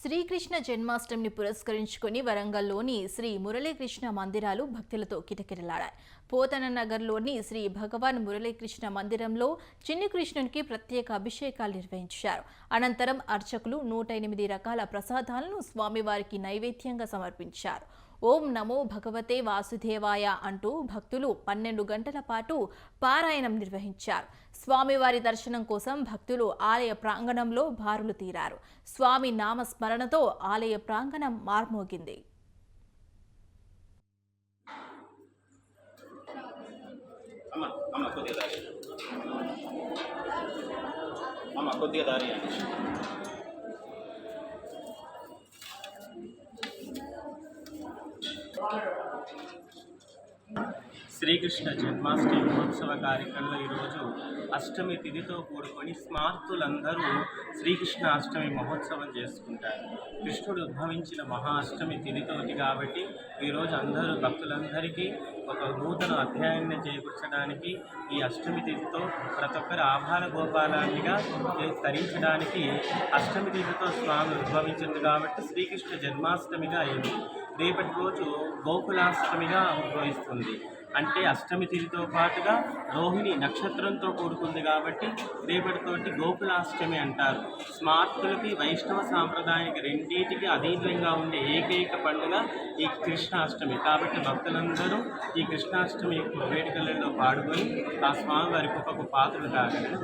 శ్రీకృష్ణ జన్మాష్టమిని పురస్కరించుకొని వరంగల్లోని శ్రీ మురళీకృష్ణ మందిరాలు భక్తులతో కిటకిటలాడాయి. పోతన నగర్లోని శ్రీ భగవాన్ మురళీకృష్ణ మందిరంలో చిన్ని కృష్ణునికి ప్రత్యేక అభిషేకాలు నిర్వహించారు. అనంతరం అర్చకులు నూట ఎనిమిది రకాల ప్రసాదాలను స్వామివారికి నైవేద్యంగా సమర్పించారు. ఓం నమో భగవతే వాసుదేవాయ అంటూ భక్తులు పన్నెండు గంటల పాటు పారాయణం నిర్వహించారు. స్వామివారి దర్శనం కోసం భక్తులు ఆలయ ప్రాంగణంలో బారులు తీరారు. స్వామి నామస్మరణతో ఆలయ ప్రాంగణం మార్మోగింది. అమ్మ అమ్మ కొద్దిగా దారి. అమ్మ కొద్దిగా దారి. శ్రీకృష్ణ జన్మాష్టమి మహోత్సవ కార్యక్రమంలో ఈరోజు అష్టమి తిథితో కూడుకొని స్మార్తులందరూ శ్రీకృష్ణ అష్టమి మహోత్సవం చేసుకుంటారు. కృష్ణుడు ఉద్భవించిన మహా అష్టమి తిథితోటి కాబట్టి ఈరోజు అందరూ భక్తులందరికీ ఒక నూతన అధ్యాయాన్ని చేకూర్చడానికి ఈ అష్టమి తిథితో ప్రతి ఒక్కరు ఆభార గోపాలాన్నిగా తరించడానికి అష్టమి తిథితో స్వామి ఉద్భవించింది కాబట్టి శ్రీకృష్ణ జన్మాష్టమిగా అయింది రేపటి రోజు గోకులాష్టమిగా ఉద్భవిస్తుంది. అంటే అష్టమి తిథితో పాటుగా రోహిణి నక్షత్రంతో కూడుకుంది కాబట్టి రేపటితోటి గోకులాష్టమి అంటారు. స్మార్తులకి వైష్ణవ సాంప్రదాయానికి రెండింటికి అధీనంగా ఉండే ఏకైక పండుగ ఈ కృష్ణాష్టమి. కాబట్టి భక్తులందరూ ఈ కృష్ణాష్టమి వేడుకలలో పాడుకొని ఆ స్వామివారి కుప్పకు పాత్రలు కాగలని